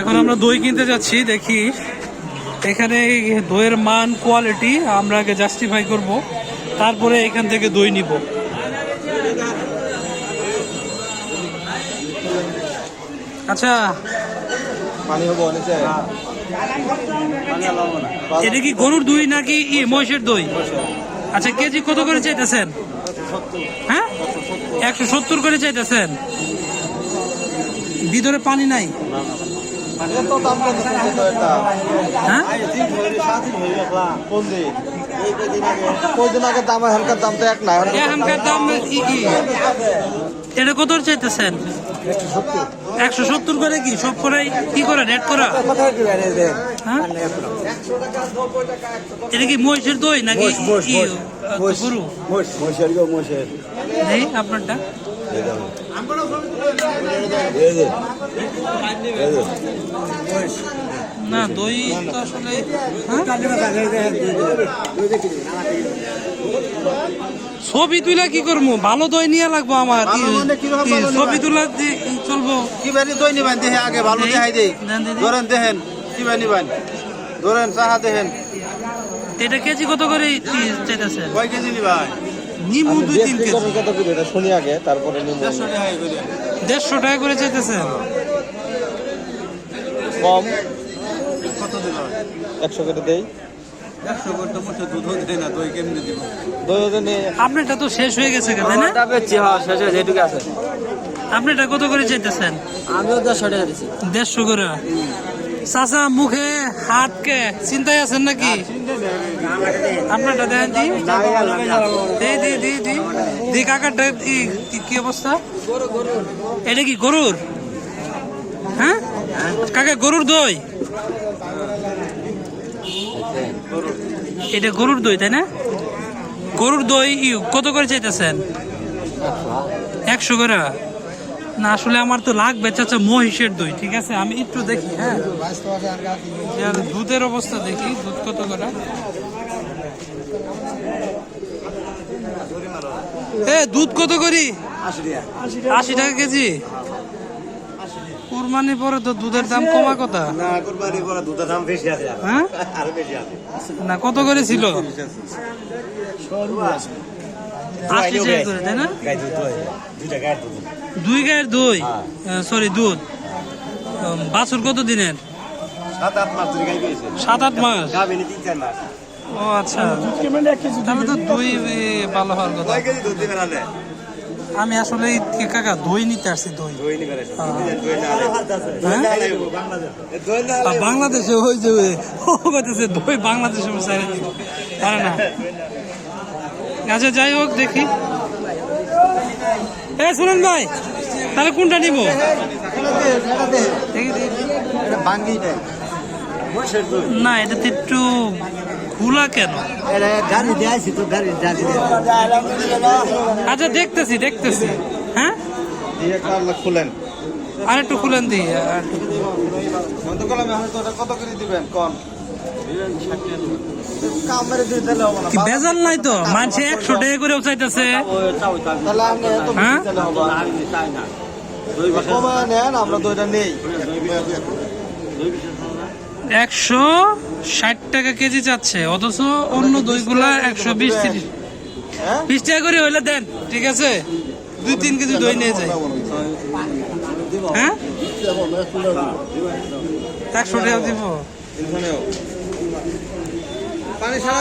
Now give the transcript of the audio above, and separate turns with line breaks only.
এখন আমরা দই কিনতে যাচ্ছি দেখি। এখানে দইয়ের মান কোয়ালিটি আমরা আগে জাস্টিফাই করব। তারপরে এখান থেকে দই নিব। আচ্ছা।
পানি
এটা কি গরুর দই নাকি মহিষের দই? আচ্ছা কেজি কত করে চাইতেছেন? হ্যাঁ? একশো সত্তর। করে চাইতেছেন? ভিতরে পানি নাই? হ্যাঁ? এটা কত চাইতেছেন? একশো সত্তর করে কি? সব করে কি করে? রেট করা? হ্যাঁ? এটা কি মহিষের দই নাকি গরু? আপনারটা? না দই তো আসলে? ছবি তুলে কি করব ভালো দই নিয়ে লাগবো আমার। ছবি তুলা দি- চলবো?
কি বানি দই নিবেন দেখে আগে ভালো। দেখাই দেই। ধরেন দেখেন কি বানি নিবেন। ধরেন চাহা দেখেন।
এটা কেজি কত করে চাইতেছে?
কয় কেজি নিবেন?
নিমু দুই তিন কেজি।
কত করে এটা শুনি আগে তারপরে দেড়শো টাকা করে।
দেড়শো টাকা করে চাইতেছে
কম।
কত
করে দেই।
আপনারটা তো শেষ হয়ে গেছে তাই না
হ্যাঁ শেষ হয়েছে এটুকু আছে।
আপনারটা কত করে চাইতেছেন?
আমিও দেড়শো টাকা দিচ্ছি
দেড়শো করে। চাচা, মুখে হাতকে চিন্তায় আছেন নাকি? আপনারটা দেখেন দি দি দি দি। দি দি কাকারটা কি- অবস্থা? এটা কি গরুর? হ্যাঁ? কাকা, গরুর দই? এটা গরুর দই, তাই না? গরুর দই কত করে চাইতেছেন? একশো করে। না আসলে আমার তো লাগবে চাচা মহিষের দই ঠিক আছে? আমি একটু দেখি হ্যাঁ? দুধের অবস্থা দেখি দুধ কত করে? এ দুধ কত করি? আশি টাকা কেজি? কুরবানি পরে তো দুধের দাম কমা কথা।
না কুরবানি পরে দুধের দাম বেশি আছে
হ্যাঁ?
আরও বেশি আছে।
না কত করে ছিল? আশি টাকা করে তাই না
দই
গায়ের দই সরি দুধ বাছুর কত দিনের
সাত আট মাস ধরে গাই পেয়েছে
সাত আট মাস
গাবি নি তিন চার মাস
ও আচ্ছা তাহলে তো দই ভালো হওয়ার কথা আমি আসলে কাকা দই নিতে আসছি দই। হ্যাঁ। হ্যাঁ? বাংলাদেশে ওই যে ও দই বাংলাদেশে না আচ্ছা যাই হোক, দেখি। এ শুনেন ভাই, তাহলে কোনটা নিব? না, এটা তো একটু খোলা কেন? আচ্ছা দেখতেছি দেখতেছি। হ্যাঁ?
খুলেন।
আর একটু খুলেন। দিই আর
কত করে দিবেন? কোন
কি বেজাল নাই তো? মানছে একশো টাকা করেও চাইতেছে। হ্যাঁ? একশো ষাট টাকা কেজি চাচ্ছে, অথচ অন্য দইগুলা একশো বিশ তিরিশ। বিশ টাকা করে হইলে দেন, ঠিক আছে? দুই তিন কেজি দই নিয়ে যাই। হ্যাঁ? একশো টাকা দিব।
পানি ছাড়া